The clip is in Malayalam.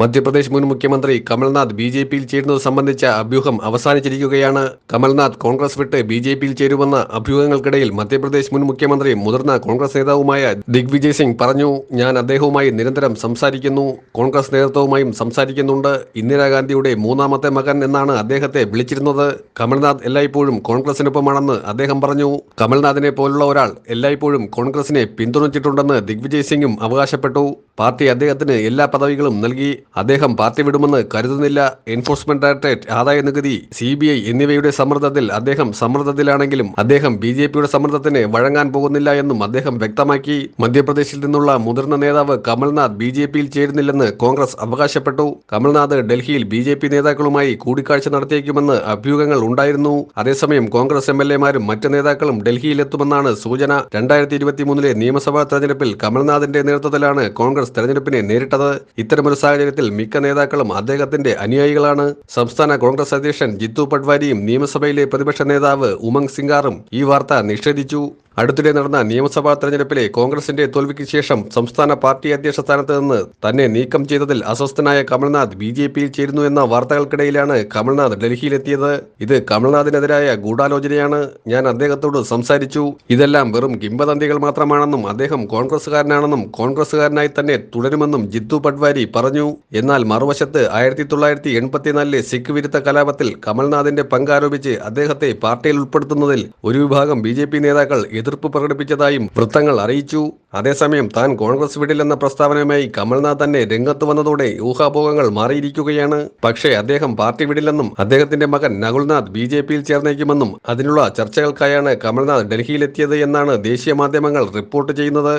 മധ്യപ്രദേശ് മുൻ മുഖ്യമന്ത്രി കമൽനാഥ് ബി ജെ പിയിൽ ചേരുന്നത് സംബന്ധിച്ച അഭ്യൂഹം അവസാനിച്ചിരിക്കുകയാണ്. കമൽനാഥ് കോൺഗ്രസ് വിട്ട് ബി ജെ പിയിൽ ചേരുമെന്ന അഭ്യൂഹങ്ങൾക്കിടയിൽ മധ്യപ്രദേശ് മുൻ മുഖ്യമന്ത്രി മുതിർന്ന കോൺഗ്രസ് നേതാവുമായ ദിഗ്വിജയ് സിംഗ് പറഞ്ഞു ഞാൻ അദ്ദേഹവുമായി നിരന്തരം സംസാരിക്കുന്നു കോൺഗ്രസ് നേതൃത്വവുമായും സംസാരിക്കുന്നുണ്ട്. ഇന്ദിരാഗാന്ധിയുടെ മൂന്നാമത്തെ മകൻ എന്നാണ് അദ്ദേഹത്തെ വിളിച്ചിരുന്നത്. കമൽനാഥ് എല്ലായ്പ്പോഴും കോൺഗ്രസിനൊപ്പമാണെന്ന് അദ്ദേഹം പറഞ്ഞു. കമൽനാഥിനെ പോലുള്ള ഒരാൾ എല്ലായ്പ്പോഴും കോൺഗ്രസിനെ പിന്തുണച്ചിട്ടുണ്ടെന്ന് ദിഗ്വിജയ് സിംഗും അവകാശപ്പെട്ടു. പാർട്ടി അദ്ദേഹത്തിന് എല്ലാ പദവികളും നൽകി. അദ്ദേഹം പാർട്ടി വിടുമെന്ന് കരുതുന്നില്ല. എൻഫോഴ്സ്മെന്റ് ഡയറക്ടറേറ്റ് ആദായ നികുതി സി ബി ഐ എന്നിവയുടെ സമ്മർദ്ദത്തിൽ അദ്ദേഹം സമ്മർദ്ദത്തിലാണെങ്കിലും അദ്ദേഹം ബി ജെ പിയുടെ സമ്മർദ്ദത്തിന് വഴങ്ങാൻ പോകുന്നില്ല എന്നും അദ്ദേഹം വ്യക്തമാക്കി. മധ്യപ്രദേശിൽ നിന്നുള്ള മുതിർന്ന നേതാവ് കമൽനാഥ് ബി ജെ പിയിൽ ചേരുന്നില്ലെന്ന് കോൺഗ്രസ് അവകാശപ്പെട്ടു. കമൽനാഥ് ഡൽഹിയിൽ ബി ജെ പി നേതാക്കളുമായി കൂടിക്കാഴ്ച നടത്തിയേക്കുമെന്ന് അഭ്യൂഹങ്ങൾ ഉണ്ടായിരുന്നു. അതേസമയം കോൺഗ്രസ് എം എൽ എമാരും മറ്റ് നേതാക്കളും ഡൽഹിയിലെത്തുമെന്നാണ് സൂചന. രണ്ടായിരത്തി ഇരുപത്തി മൂന്നിലെ നിയമസഭാ തെരഞ്ഞെടുപ്പിൽ കമൽനാഥിന്റെ നേതൃത്വത്തിലാണ് കോൺഗ്രസ് തെരഞ്ഞെടുപ്പിനെ നേരിട്ടത്. ഇത്തരമൊരു സാഹചര്യത്തിൽ മിക്ക നേതാക്കളും അദ്ദേഹത്തിന്റെ അനുയായികളാണ്. സംസ്ഥാന കോൺഗ്രസ് അധ്യക്ഷൻ ജിത്തു പട്വാരിയും നിയമസഭയിലെ പ്രതിപക്ഷ നേതാവ് ഉമംഗ് സിംഗാറും ഈ വാർത്ത നിഷേധിച്ചു. അടുത്തിടെ നടന്ന നിയമസഭാ തെരഞ്ഞെടുപ്പിലെ കോൺഗ്രസിന്റെ തോൽവിക്ക് ശേഷം സംസ്ഥാന പാർട്ടി അധ്യക്ഷ സ്ഥാനത്ത് നിന്ന് തന്നെ നീക്കം ചെയ്തതിൽ അസ്വസ്ഥനായ കമൽനാഥ് ബി ജെ പിയിൽ ചേരുന്നു എന്ന വാർത്തകൾക്കിടയിലാണ് കമൽനാഥ് ഡൽഹിയിലെത്തിയത്. ഇത് കമൽനാഥിനെതിരായ ഗൂഢാലോചനയാണ്. ഞാൻ അദ്ദേഹത്തോട് സംസാരിച്ചു. ഇതെല്ലാം വെറും കിംവദന്തികൾ മാത്രമാണെന്നും അദ്ദേഹം കോൺഗ്രസുകാരനാണെന്നും കോൺഗ്രസുകാരനായി തന്നെ തുടരുമെന്നും ജിത്തു പട്വാരി പറഞ്ഞു. എന്നാൽ മറുവശത്ത് ആയിരത്തി തൊള്ളായിരത്തി എൺപത്തിനാലിലെ സിഖ് വിരുദ്ധ കലാപത്തിൽ കമൽനാഥിന്റെ പങ്കാരോപിച്ച് അദ്ദേഹത്തെ പാർട്ടിയിൽ ഉൾപ്പെടുത്തുന്നതിൽ ഒരു വിഭാഗം ബി നേതാക്കൾ എതിർപ്പ് പ്രകടിപ്പിച്ചതായും വൃത്തങ്ങൾ അറിയിച്ചു. അതേസമയം താൻ കോൺഗ്രസ് വിടില്ലെന്ന പ്രസ്താവനയുമായി കമൽനാഥ് തന്നെ രംഗത്ത് വന്നതോടെ ഊഹാപോഹങ്ങൾ മാറിയിരിക്കുകയാണ്. പക്ഷേ അദ്ദേഹം പാർട്ടി വിടില്ലെന്നും അദ്ദേഹത്തിന്റെ മകൻ നകുൽനാഥ് ബി ജെ പിയിൽ ചേർന്നേക്കുമെന്നും അതിനുള്ള ചർച്ചകൾക്കായാണ് കമൽനാഥ് ഡൽഹിയിലെത്തിയത് എന്നാണ് ദേശീയ മാധ്യമങ്ങൾ റിപ്പോർട്ട് ചെയ്യുന്നത്.